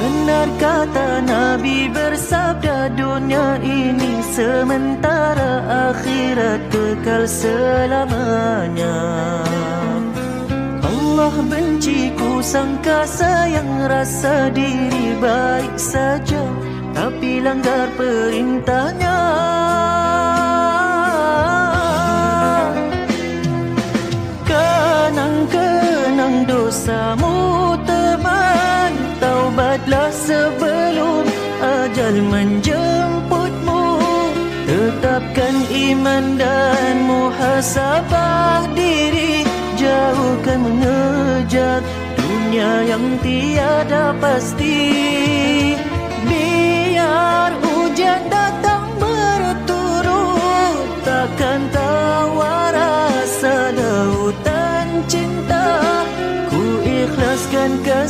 dengar kata Nabi bersabda dunia ini sementara akhirat kekal selamanya. Allah benci ku sangka sayang rasa diri baik saja. Tapi langgar perintahnya Taubatlah sebelum ajal menjemputmu. Tetapkan iman dan muhasabah diri. Jauhkan mengejar dunia yang tiada pasti. Biar hujan datang berturut Takkan tawar